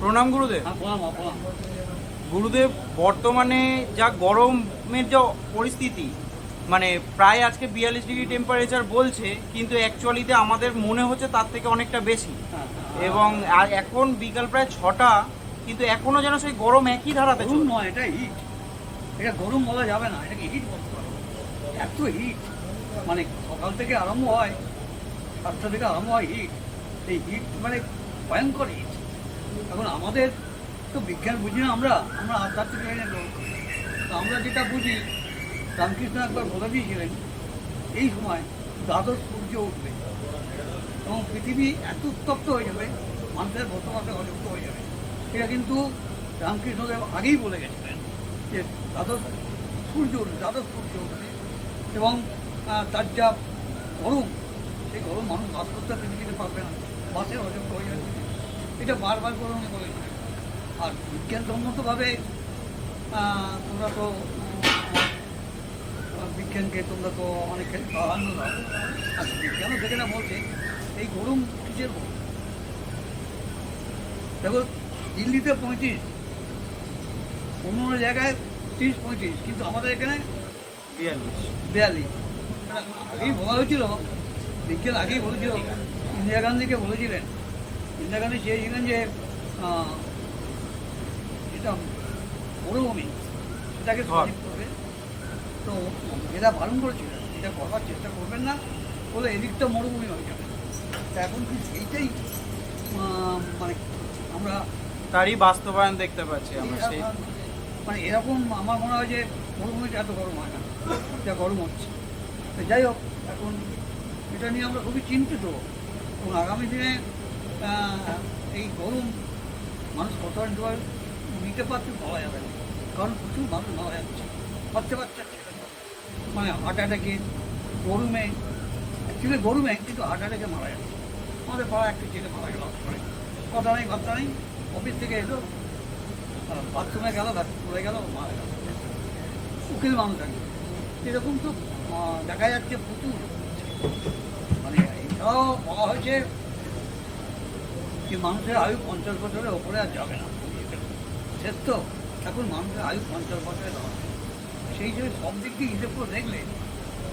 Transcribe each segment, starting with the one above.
প্রণাম গুরুদেব। হ্যাঁ প্রণাম গুরুদেব বর্তমানে যা গরমের যা পরিস্থিতি মানে প্রায় আজকে বিয়াল্লিশ ডিগ্রি টেম্পারেচার বলছে কিন্তু অ্যাকচুয়ালিতে আমাদের মনে হচ্ছে তার থেকে অনেকটা বেশি। হ্যাঁ, এবং আর এখন বিকাল প্রায় ছটা কিন্তু এখনও যেন সেই গরম একই ধারাতে নয় এটা হিট এটা গরম বলা যাবে না এটাকে হিট এত হিট মানে সকাল থেকে আরম্ভ হয়, সাতটা থেকে আরম্ভ হয় হিট এই হিট মানে ভয়ঙ্কর হিট এখন আমাদের তো বিজ্ঞান বুঝি না আমরা আমরা আধ্যাত্মিক তো। আমরা যেটা বুঝি, রামকৃষ্ণ একবার বলে দিয়েছিলেন, এই সময় দ্বাদশ সূর্য উঠবে এবং পৃথিবী এত উত্তপ্ত হয়ে যাবে, মানুষের বসবাসে অযুক্ত হয়ে যাবে। এটা কিন্তু রামকৃষ্ণদেব আগেই বলে গেছিলেন যে দ্বাদশ সূর্য উঠবে, দ্বাদশ সূর্য উঠবে। এবং তার যা গরম, সেই গরম মানুষ বাস করতে পৃথিবীতে পারবে না। বাসের অযোগ্য হয়ে যাবে। এটা বারবার করে উনি বলেছিলেন আর বিজ্ঞানসম্মতভাবে তোমরা তো বিজ্ঞানকে তোমরা তো অনেক প্রাধান্য দাও। আর বিজ্ঞানও না বলছে, এই গরম কিসের গরম? দেখো, দিল্লিতে পঁয়ত্রিশ অন্য জায়গায় তিরিশ, পঁয়ত্রিশ, কিন্তু আমাদের এখানে বিয়াল্লিশ। আগেই বলা হয়েছিল। বিজ্ঞান আগেই বলেছিল ইন্দিরা গান্ধীকে বলেছিলেন। ইন্দিরা গান্ধী চেয়েছিলেন যে যেটা মরুভূমি সেটাকে করবে। তো এরা বারণ করেছিলেন এটা করবার চেষ্টা করবেন না বলে এদিকটা মরুভূমি হয়ে যাবে। তা এখন কি সেইটাই মানে আমরা তারই বাস্তবায়ন দেখতে পাচ্ছি আমরা সেই মানে এরকম আমার মনে হয় যে মরুভূমিটা এত গরম হয় না। যা গরম হচ্ছে। তো যাই হোক, এখন এটা নিয়ে আমরা খুবই চিন্তিত। এবং আগামী দিনে এই গরম মানুষ কতটা নিতে নিতে পারছে বলা যাবে না। কারণ প্রচুর মানুষ মারা যাচ্ছে। বাচ্চা বাচ্চা। মানে হার্ট অ্যাটাকে গরমে অ্যাকচুয়ালি গরমে কিন্তু হার্ট অ্যাটাকে মারা যাচ্ছে। আমাদের পাড়া একটা ছেলে মারা গেল। কথা নেই বার্তা নেই। অফিস থেকে এলো বাথরুমে গেল পড়ে গেল, মারা গেল। উকিল মানুষ আছে এরকম তো দেখা যাচ্ছে প্রচুর। মানে এটাও বলা হয়েছে যে মানুষের আয়ু পঞ্চাশ বছরের ওপরে আর যাবে না। শেষ তো। এখন মানুষের আয়ু পঞ্চাশ বছরে দেওয়া সেই হিসেবে সব দিক দিয়ে হিসেব করে দেখলে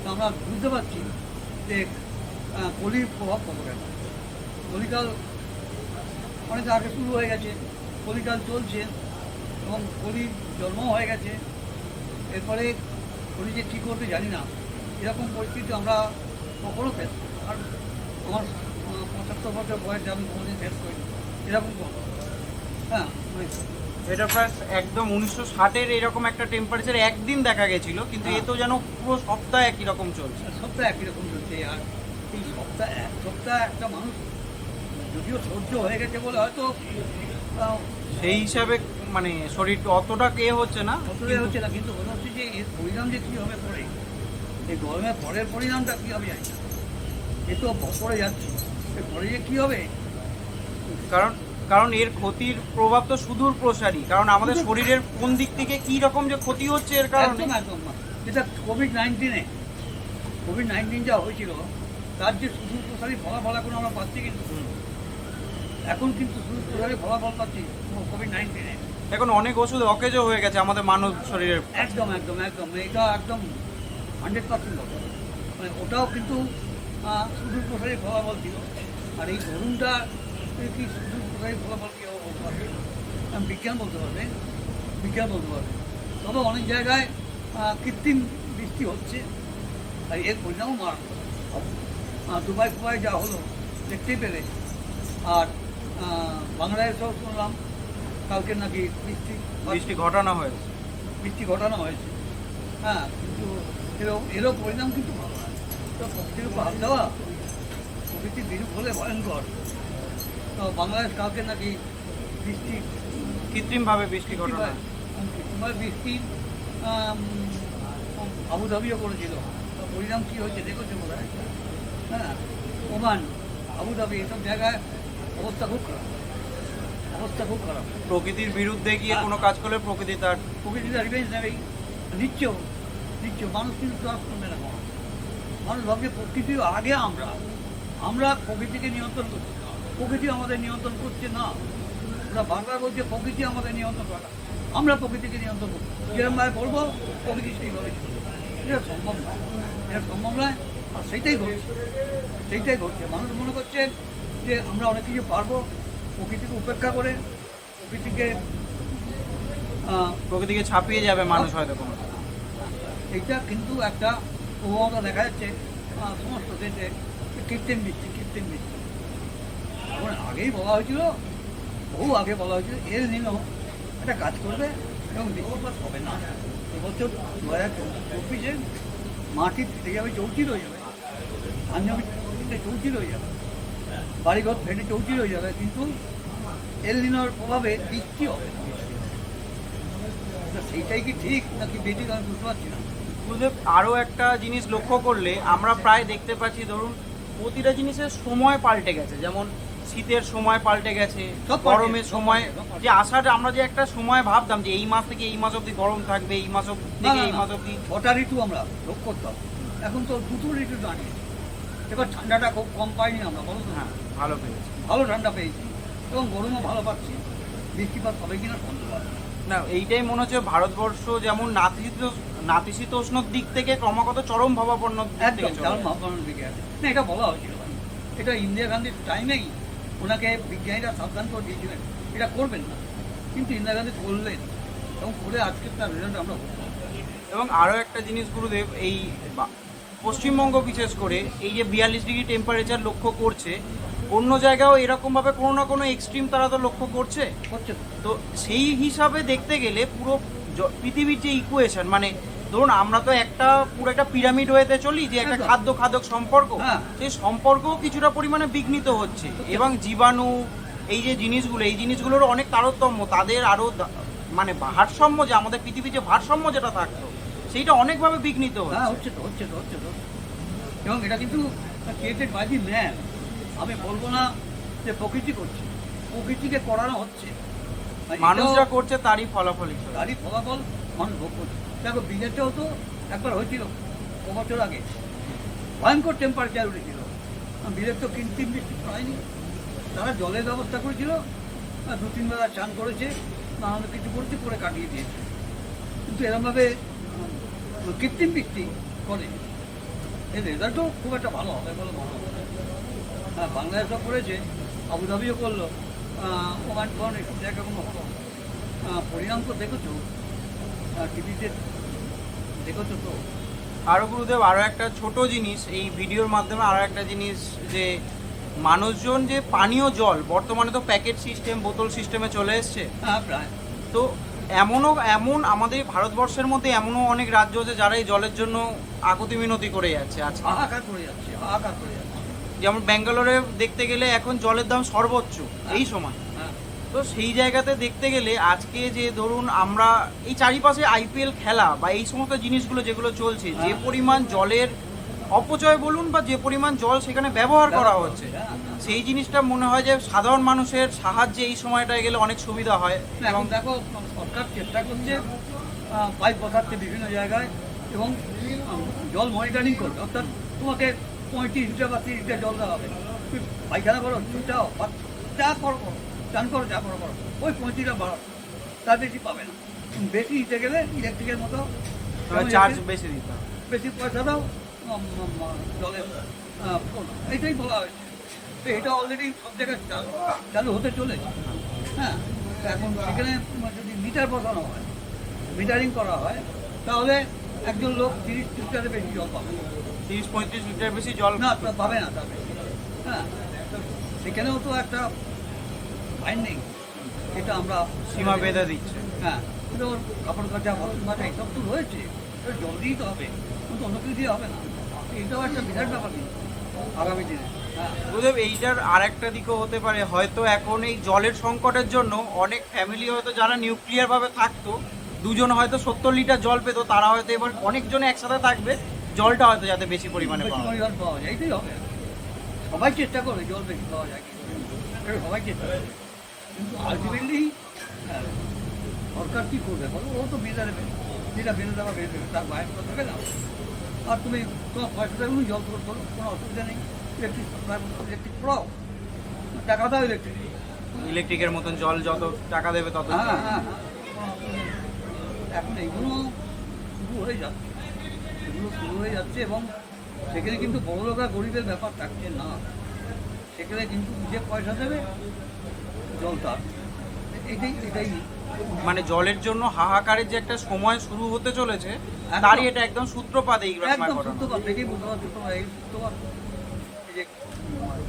তো আমরা বুঝতে পারছি যে কলির প্রভাব কত কেন কলিকাল অনেক আগে শুরু হয়ে গেছে। কলিকাল চলছে এবং কলির জন্ম হয়ে গেছে। এরপরে কলি যে কী করবে জানি না। এরকম পরিস্থিতি আমরা কখনো ফেস আর আমার পঁচাত্তর বছর বয়সে আমি কোনোদিন ফেস করিনি। এরকম হ্যাঁ এটা প্রায় একদম উনিশশো ষাটের এরকম একটা টেম্পারেচার একদিন দেখা গেছিল কিন্তু এ তো যেন পুরো সপ্তাহ একই রকম চলছে। সপ্তাহে একই রকম চলছে। আর এই সপ্তাহ এক সপ্তাহ একটা মানুষ যদিও সহ্য হয়ে গেছে বলে হয়তো সেই হিসাবে মানে শরীর অতটা কে হচ্ছে না কতটাই হচ্ছে না কিন্তু যে এর পরিণাম যে কী হবে পরে? এই গরমের পরের পরিণামটা কী হবে জানি এ তো পরে যাচ্ছে। এর পরে যে কী হবে? কারণ কারণ এর ক্ষতির প্রভাব তো সুদূর প্রসারী। কারণ আমাদের শরীরের কোন দিক থেকে কি রকম যে ক্ষতি হচ্ছে এর কারণে? একদম একদম। যেটা কোভিড নাইন্টিনে কোভিড নাইন্টিন যা হয়েছিল তার যে সুদূর প্রসারী ফলাফল এখন আমরা পাচ্ছি কিন্তু। এখন কিন্তু সুদূর প্রসারী ফলাফল পাচ্ছি কোভিড নাইন্টিনে এখন অনেক ওষুধ অকেজো হয়ে গেছে আমাদের মানব শরীরের। একদম একদম একদম। এটা একদম হান্ড্রেড পার্সেন্ট মানে ওটাও কিন্তু সুদূর প্রসারী ফলাফল ছিল আর এই গরমটা কি সুদূর প্রসারী ফলাফল কি পারবে বিজ্ঞান বলতে পারবে। বিজ্ঞান বলতে পারবে। তবে অনেক জায়গায় কৃত্রিম বৃষ্টি হচ্ছে। আর এর পরিণামও আহ, দুবাই ফুবাই যা হলো দেখতেই পেলে। আর বাংলাদেশেও শুনলাম কালকে নাকি বৃষ্টি বৃষ্টি ঘটানো হয়েছে। বৃষ্টি ঘটানো হয়েছে। হ্যাঁ কিন্তু এরও এরও পরিণাম কিন্তু ভালো না তো প্রকৃতির উপর হাত দেওয়া প্রকৃতির বিরূপ হলে ভয়ঙ্কর। তো বাংলাদেশ কালকে নাকি বৃষ্টি কৃত্রিমভাবে বৃষ্টি ঘটানো হয়। তোমার বৃষ্টি আবুধাবিও করেছিল। পরিণাম কী হয়েছে দেখেছ বোধ হয় হ্যাঁ ওমান আবুধাবি এসব জায়গায় অবস্থা খুব খারাপ। অবস্থা খুব খারাপ। প্রকৃতির বিরুদ্ধে গিয়ে কোনো কাজ করলে প্রকৃতি তার প্রকৃতিটা রিভেঞ্জ নেবেই নিচ্ছেও দিচ্ছে মানুষ কিন্তু ট্রাস্ট করবে না। মানুষ ভাবছে প্রকৃতির আগে আমরা। আমরা প্রকৃতিকে নিয়ন্ত্রণ করছি প্রকৃতি আমাদের নিয়ন্ত্রণ করছে না। ওরা বারবার বলছে প্রকৃতি আমাদের নিয়ন্ত্রণ করা আমরা প্রকৃতিকে নিয়ন্ত্রণ করব যেরকমভাবে বলব প্রকৃতি সেইভাবে। এটা সম্ভব নয়। এটা সম্ভব নয়। আর সেইটাই ঘটছে। সেইটাই ঘটছে। মানুষ মনে করছে যে আমরা অনেক কিছু পারব। প্রকৃতিকে উপেক্ষা করে প্রকৃতিকে প্রকৃতিকে ছাপিয়ে যাবে মানুষ হয়তো কোনো এইটা কিন্তু একটা প্রবণতা দেখা যাচ্ছে সমস্ত দেশে। কৃত্রিম বৃষ্টি কৃত্রিম বৃষ্টি। এখন আগেই বলা হয়েছিল বহু আগে বলা হয়েছিল এর নিল একটা কাজ করবে এবং বৃষ্টিপাত হবে না। এবছর দু হাজার চব্বিশে মাটি ফেটে যাবে চৌচির হয়ে যাবে। ধান জমি চৌচির হয়ে যাবে। বাড়িঘর ফেটে চৌচির হয়ে যাবে কিন্তু এল নিনোর প্রভাবে বৃষ্টি হবে। সেইটাই কি ঠিক নাকি বেঠিক আমি বুঝতে পারছি না? গুরুদেব আরও একটা জিনিস লক্ষ্য করলে আমরা প্রায় দেখতে পাচ্ছি ধরুন প্রতিটা জিনিসের সময় পাল্টে গেছে। যেমন শীতের সময় পাল্টে গেছে গরমের সময়। যে আষাঢ় আমরা যে একটা সময় ভাবতাম যে এই মাস থেকে এই মাস অবধি গরম থাকবে এই মাস অবধি থেকে এই মাস অবধি ছটা ঋতু আমরা ভোগ করতাম। এখন তো দুটো ঋতু দাঁড়িয়ে এবার ঠান্ডাটা খুব কম পাইনি আমরা বলো হ্যাঁ। ভালো পেয়েছে। ভালো ঠান্ডা পেয়েছি এবং গরমও ভালো পাচ্ছি। বৃষ্টিপাত হবে কিনা সন্দেহ না এইটাই মনে হচ্ছে ভারতবর্ষ যেমন নাতিশীত নাতিশীতোষ্ণর দিক থেকে ক্রমাগত চরম ভাবাপন্ন একদম চলে। চাল দিকে আছে। না এটা বলা হয়েছিল ভাই। এটা ইন্দিরা গান্ধীর টাইমেই ওনাকে বিজ্ঞানীরা সাবধান করে দিয়েছিলেন। এটা করবেন না। কিন্তু ইন্দিরা গান্ধী করলেন এবং করে আজকে তার রেজাল্ট আমরা এবং আরও একটা জিনিস গুরুদেব এই পশ্চিমবঙ্গ বিশেষ করে এই যে বিয়াল্লিশ ডিগ্রি টেম্পারেচার লক্ষ্য করছে অন্য জায়গাও এরকমভাবে কোনো না কোনো এক্সট্রিম তারা তো লক্ষ্য করছে তো সেই হিসাবে দেখতে গেলে পুরো পৃথিবীর যে ইকুয়েশন মানে ধরুন আমরা তো একটা পুরো একটা পিরামিড হয়েতে চলি যে একটা। খাদ্য খাদক সম্পর্ক হ্যাঁ। সেই সম্পর্কও কিছুটা পরিমাণে বিঘ্নিত হচ্ছে এবং জীবাণু এই যে জিনিসগুলো এই জিনিসগুলোর অনেক তারতম্য তাদের আরও মানে ভারসাম্য যে আমাদের পৃথিবীর যে ভারসাম্য যেটা থাকতো সেইটা অনেকভাবে বিঘ্নিত হ্যাঁ হচ্ছে। হচ্ছে তো হচ্ছে তো হচ্ছে তো। এবং এটা কিন্তু ক্রিয়েটেড বাই দি ম্যান আমি বলব না যে প্রকৃতি করছে প্রকৃতিকে করানো হচ্ছে। মানুষরা করছে তারই ফলাফল তারই ফলাফল মানুষ ভোগ করছে। দেখো বিদেশেও তো একবার হয়েছিল ক বছর আগে। ভয়ঙ্কর টেম্পারেচার উঠেছিল। বিদেশ তো কৃত্রিম বৃষ্টি হয়নি। তারা জলের ব্যবস্থা করেছিল আর দু তিন বেলা চান করেছে না নানান কিছু করেছে করে কাটিয়ে দিয়েছে। কিন্তু এরমভাবে কৃত্রিম বৃষ্টি করে এর রেজাল্টও খুব একটা ভালো হবে বলে মনে হয় না। হ্যাঁ বাংলাদেশও করেছে আবুধাবিও করল ওমান ফোন একটু দেখা কোনো হলো? পরিণাম তো দেখেছ? টিভিতে দেখেছ তো? আরও গুরুদেব আরও একটা ছোট জিনিস এই ভিডিওর মাধ্যমে আরও একটা জিনিস যে মানুষজন যে পানীয় জল বর্তমানে তো প্যাকেট সিস্টেম বোতল সিস্টেমে চলে এসছে। হ্যাঁ প্রায়। তো এমনও এমন আমাদের ভারতবর্ষের মধ্যে এমনও অনেক রাজ্য আছে যারা এই জলের জন্য আকুতি মিনতি করে যাচ্ছে আজকে। হাহাকার করে যাচ্ছে হাহাকার করে যাচ্ছে। যেমন ব্যাঙ্গালোরে দেখতে গেলে এখন জলের দাম সর্বোচ্চ এই সময়। হ্যাঁ। তো সেই জায়গাতে দেখতে গেলে আজকে যে ধরুন আমরা এই চারিপাশে আইপিএল খেলা বা এই সমস্ত জিনিসগুলো যেগুলো চলছে যে হ্যাঁ। পরিমাণ জলের অপচয় বলুন বা যে পরিমাণ জল সেখানে ব্যবহার করা হচ্ছে। সেই জিনিসটা মনে হয় যে সাধারণ মানুষের সাহায্যে এই সময়টায় গেলে অনেক সুবিধা হয় এখন দেখো সরকার চেষ্টা করছে পাইপ বসাচ্ছে বিভিন্ন জায়গায় এবং জল মনিটরিং করবে অর্থাৎ তোমাকে পঁয়ত্রিশ লিটার বা তিরিশ লিটার জল দেওয়া হবে তুমি পায়খানা করো চুটাও বা যা করো করো চান করো যা করো করো ওই পঁয়ত্রিশটা বাড়ো তার বেশি পাবে না বেশি দিতে গেলে ইলেকট্রিকের মতো চার্জ বেশি দিতে। বেশি পয়সা দাও এইটাই বলা হয়েছে। তো এটা অলরেডি সব জায়গায় চালু চালু হতে চলেছে। হ্যাঁ এখন সেখানে যদি মিটার বসানো হয় মিটারিং করা হয় তাহলে একজন লোক তিরিশ লিটারের বেশি জল পাবে। তিরিশ পঁয়ত্রিশ লিটার বেশি জল না পাবে না তার বেশি হ্যাঁ সেখানেও তো একটা আইন নেই এটা আমরা সীমা বেঁধে দিচ্ছে। হ্যাঁ ওর কাপড় কাচা বাসন মাজা এইসব তো রয়েছে। জল দিয়েই তো হবে। কিন্তু অন্য কিছু দিয়ে হবে না। এটাও একটা বিরাট ব্যাপার। আগামী দিনে। হ্যাঁ এইটার আর একটা দিকও হতে পারে। হয়তো এখন এই জলের সংকটের জন্য অনেক ফ্যামিলি হয়তো যারা নিউক্লিয়ার ভাবে থাকতো দুজন হয়তো সত্তর লিটার জল পেতো তারা হয়তো এবার অনেকজন একসাথে থাকবে জলটা হয়তো যাতে বেশি পরিমাণে পাওয়া যায়। এইটাই হবে। সবাই চেষ্টা করবে জল বেশি পাওয়া যায়। সবাই চেষ্টা করবে। কিন্তু আলটিমেটলি সরকার কী করবে বলো? ও তো বিল দেবে যেটা বেঁধে দেওয়া বেঁধে দেবে তার বাইরে তো না আর তুমি তোমার পয়সা দেবে জল তোলো তোলো কোনো অসুবিধা নেই। ইলেকট্রিক ইলেকট্রিক পড়াও। টাকা দাও ইলেকট্রিক ইলেকট্রিকের মতন জল যত টাকা দেবে তত হ্যাঁ হ্যাঁ হ্যাঁ। এখন এইগুলো শুরু হয়ে যাচ্ছে। এগুলো শুরু হয়ে যাচ্ছে এবং সেখানে কিন্তু বড় লোক আর গরিবের ব্যাপার থাকছে না। সেখানে কিন্তু যে পয়সা দেবে জল তার এটাই এটাই। মানে জলের জন্য হাহাকারের যে একটা সময় শুরু হতে চলেছে তারই এটা একদম সূত্রপাত এই একদম বুঝতে পারছি তোমরা এই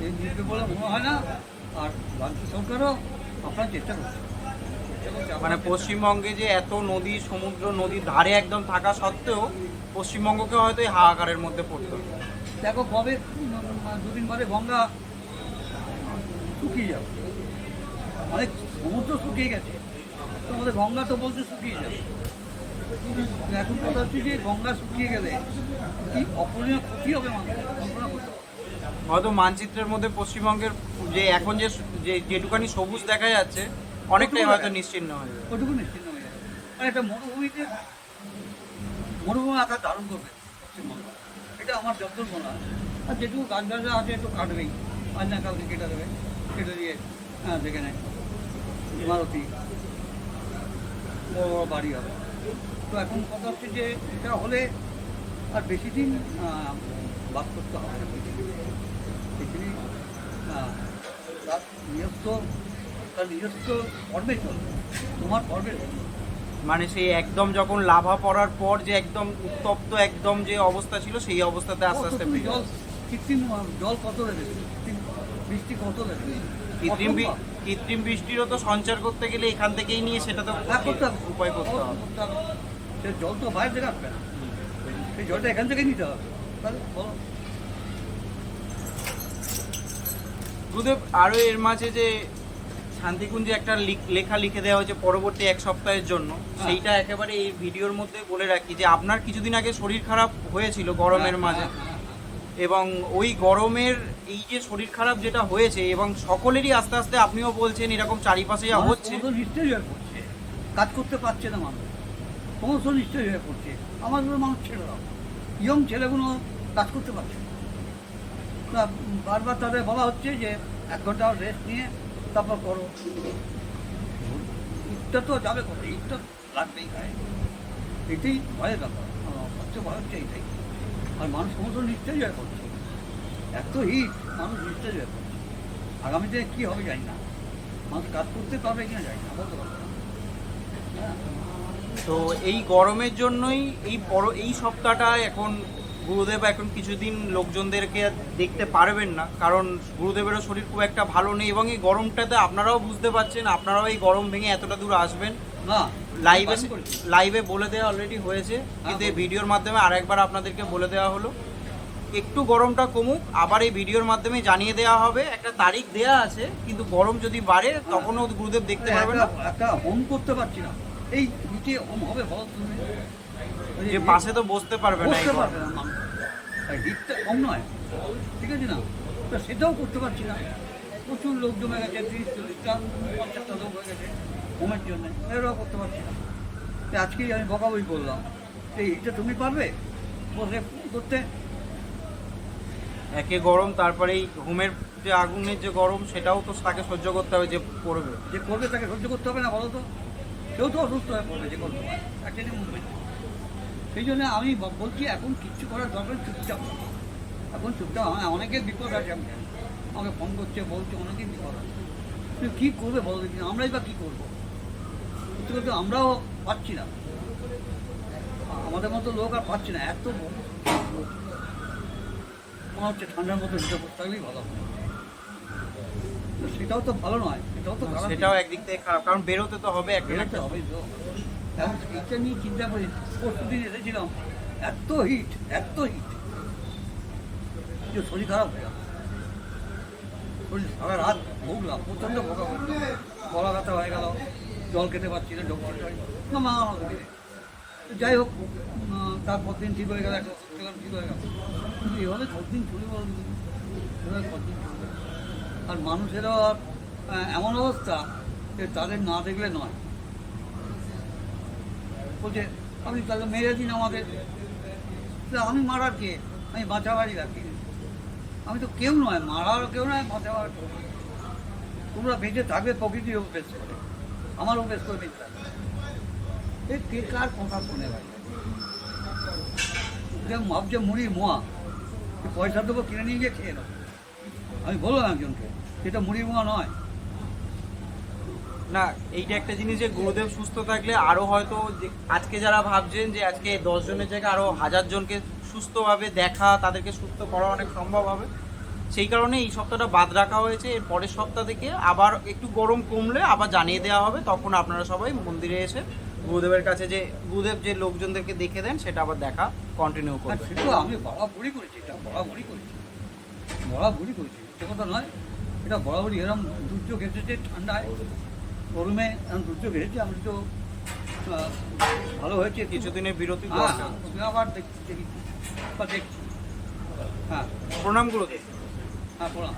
এই যে এই বলে মনে হয় না আর রাজ্য সরকারও আপনার চেষ্টা করছে। মানে পশ্চিমবঙ্গে যে এত নদী সমুদ্র নদীর ধারে একদম থাকা সত্ত্বেও পশ্চিমবঙ্গকে হয়তো এই হাহাকারের মধ্যে পড়তে হবে দেখো কবে দুদিন পরে গঙ্গা শুকিয়ে যাবে। অনেক সমুদ্র শুকিয়ে গেছে। তোমাদের গঙ্গা তো বলতে শুকিয়ে যাবে। এখন কথা হচ্ছে যে গঙ্গা শুকিয়ে গেলে কি অপরিণীয় ক্ষতি হবে কল্পনা করতে হয়তো মানচিত্রের মধ্যে পশ্চিমবঙ্গের যে এখন যে যেটুকানি সবুজ দেখা যাচ্ছে অনেকটাই হয়তো নিশ্চিন্ন হয়ে যাবে। ওটুকু নিশ্চিন্ন হয়ে যাবে আর একটা মরুভূমিতে মরুভূমি আকার ধারণ করবে পশ্চিমবঙ্গ। এটা আমার যতদূর মনে হয়। আর যেটুকু গাছ গাছরা আছে একটু কাটবেই। আজ না কালকে কেটে দেবে। কেটে দিয়ে হ্যাঁ যেখানে ইমারতি বড় বড় বাড়ি হবে। তো এখন কথা হচ্ছে যে এটা হলে আর বেশি দিন বাস করতে হবে না। পৃথিবী তার নিজস্ব তার নিজস্ব পর্বে চলবে তোমার চলবে। মানে সেই একদম যখন লাভা পড়ার পর যে একদম উত্তপ্ত একদম যে অবস্থা ছিল সেই অবস্থাতে আস্তে আস্তে জল কৃত্রিম জল কত দেবে কৃত্রিম বৃষ্টি কত দেবে কৃত্রিম। কৃত্রিম বৃষ্টিরও তো সঞ্চার করতে গেলে এখান থেকেই নিয়ে সেটা তো হ্যাঁ, উপায় করতে হবে। জল তো বাইরে থেকে আসবে না। সেই জলটা এখান থেকে নিতে হবে। তাহলে গুরুদেব আরও এর মাঝে যে শান্তিকুঞ্জে একটা লিখ- লেখা দেওয়া হয়েছে পরবর্তী এক সপ্তাহের জন্য সেইটা একেবারে এই ভিডিওর মধ্যে বলে রাখি যে আপনার কিছুদিন আগে শরীর খারাপ হয়েছিল গরমের মাঝে। হ্যাঁ, হ্যাঁ, এবং ওই গরমের এই যে শরীর খারাপ যেটা হয়েছে এবং সকলেরই আস্তে আস্তে আপনিও বলছেন এরকম চারিপাশে যা হচ্ছে। নিশ্চয়ই হয়ে পড়ছে। কাজ করতে পারছে না মানুষ। ক্রমশ নিশ্চয়ই হয়ে পড়ছে। আমাদের মানুষ দাও ইয়ং ছেলেগুলো কাজ করতে পারছে না। বারবার তাদের বলা হচ্ছে যে এক ঘণ্টা রেস্ট নিয়ে তারপর করো। ঈদটা তো যাবে কত ঈদটা লাগবেই গায়ে। এটাই ভয়ের ব্যাপার। সবচেয়ে ভয় হচ্ছে এইটাই আর মানুষ সমস্ত নিশ্চয়ই হয়ে পড়ছে। এত হিট মানুষ নিশ্চয়ই হয়ে পড়ছে আগামীতে কী হবে জানি না। মানুষ কাজ করতে পারবে কিনা জানি না বলতে পারব হ্যাঁ তো এই গরমের জন্যই এই বড় এই সপ্তাহটা এখন গুরুদেব এখন কিছুদিন লোকজনদেরকে দেখতে পারবেন না কারণ গুরুদেবেরও শরীর খুব একটা ভালো নেই এবং এই গরমটাতে আপনারাও বুঝতে পারছেন আপনারাও এই গরম ভেঙে এতটা দূর আসবেন। না লাইভে লাইভে বলে দেওয়া অলরেডি হয়েছে কিন্তু এই ভিডিওর মাধ্যমে আরেকবার আপনাদেরকে বলে দেওয়া হলো। একটু গরমটা কমুক আবার এই ভিডিওর মাধ্যমে জানিয়ে দেওয়া হবে। একটা তারিখ দেয়া আছে কিন্তু গরম যদি বাড়ে তখনও গুরুদেব দেখতে পারবেন না। একটা- হোম করতে পারছি না। এই হিটে হোম হবে বলো তুমি। যে পাশে তো বসতে পারবে না বসতে পারবে না হিটটা কম নয় ঠিক আছে না? তো সেটাও করতে পারছি না। প্রচুর লোক জমে গেছে তিরিশ চল্লিশটা পঞ্চাশটা লোক হয়ে গেছে হোমের জন্য। এরাও করতে পারছি না। তো আজকেই আমি বকাবই করলাম। এই হিটটা তুমি পারবে? বসে করতে একে গরম তারপরে এই হোমের যে আগুনের যে গরম, সেটাও তো তাকে সহ্য করতে হবে যে পড়বে। যে করবে তাকে সহ্য করতে হবে না, বলো তো। কেউ তো অসুস্থ হয়ে পড়বে, যে করবে মুভমেন্ট সেই জন্য আমি বলছি, এখন কিচ্ছু করার দরকার চুপচাপ এখন চুপচাপ হ্যাঁ অনেকের বিপদ আছে, আমি আমাকে ফোন করছে, বলছে, অনেকের বিপদ আছে। কী করবে বলো দেখি, আমরাই বা কী করব? কথা আমরাও পাচ্ছি না। আমাদের মতো লোক আর পাচ্ছি না। এত। মনে হচ্ছে ঠান্ডার মতো ভিতরে বসে থাকলেই ভালো সেটাও তো ভালো নয় সেটাও তো খারাপ সেটাও একদিক থেকে খারাপ কারণ বেরোতে তো হবে একটা বেরোতে একটা। তো। এখন এইটা নিয়ে চিন্তা করি পরশু দিন এসেছিলাম এত হিট এত হিট যে শরীর খারাপ হয়ে গেল। শরীর সারা রাত ভুগলাম প্রচণ্ড ভোগা গলা ব্যথা হয়ে গেল জল খেতে পারছি না ডক্টর না মা যাই হোক তারপর দিন ঠিক হয়ে গেল একটা ওষুধ খেলাম ঠিক হয়ে গেল। কিন্তু এভাবে কতদিন চলে দিদি? এভাবে কতদিন চলবে? আর মানুষেরও আহ, এমন অবস্থা যে তাদের না দেখলে নয়। বলছে আপনি তাহলে মেরে দিন আমাদের। আমি মারার কে? আমি বাঁচাবারই রাখি আমি তো কেউ নয় মারার কেউ নয় বাঁচাবার কেউ। তোমরা বেঁচে থাকবে প্রকৃতির অভ্যেস করে। আমার অভ্যেস করে বেঁচে থাকবে। এই কে কার কথা শুনে ভাই? ভাবছে মুড়ির মোয়া পয়সা দেবো কিনে নিয়ে গিয়ে খেয়ে নেব আমি বললাম একজনকে, এটা মুড়ির মোয়া নয়। না, এইটা একটা জিনিস যে গুরুদেব সুস্থ থাকলে আরও হয়তো আজকে যারা ভাবছেন যে আজকে দশ জনের জায়গায় আরও হাজার জনকে সুস্থভাবে দেখা, তাদেরকে সুস্থ করা অনেক সম্ভব হবে। সেই কারণে এই সপ্তাহটা বাদ রাখা হয়েছে। এর পরের সপ্তাহ থেকে আবার একটু গরম কমলে আবার জানিয়ে দেওয়া হবে। তখন আপনারা সবাই মন্দিরে এসে গুরুদেবের কাছে যে গুরুদেব যে লোকজনদেরকে দেখে দেন সেটা আবার দেখা কন্টিনিউ করবে। সেটা আমি বরাবরই করেছি এটা বরাবরই করেছি। বরাবরই করেছি সে কথা নয়। এটা বরাবরই এরকম দুর্যোগ এসেছে ঠান্ডায়। গরমে এরকম দুর্যোগ এসেছে আমি তো ভালো হয়েছে। কিছু কিছুদিনের বিরতি হ্যাঁ। আমি আবার দেখছি দেখছি। হ্যাঁ। প্রণাম গুরুদেব। হ্যাঁ প্রণাম।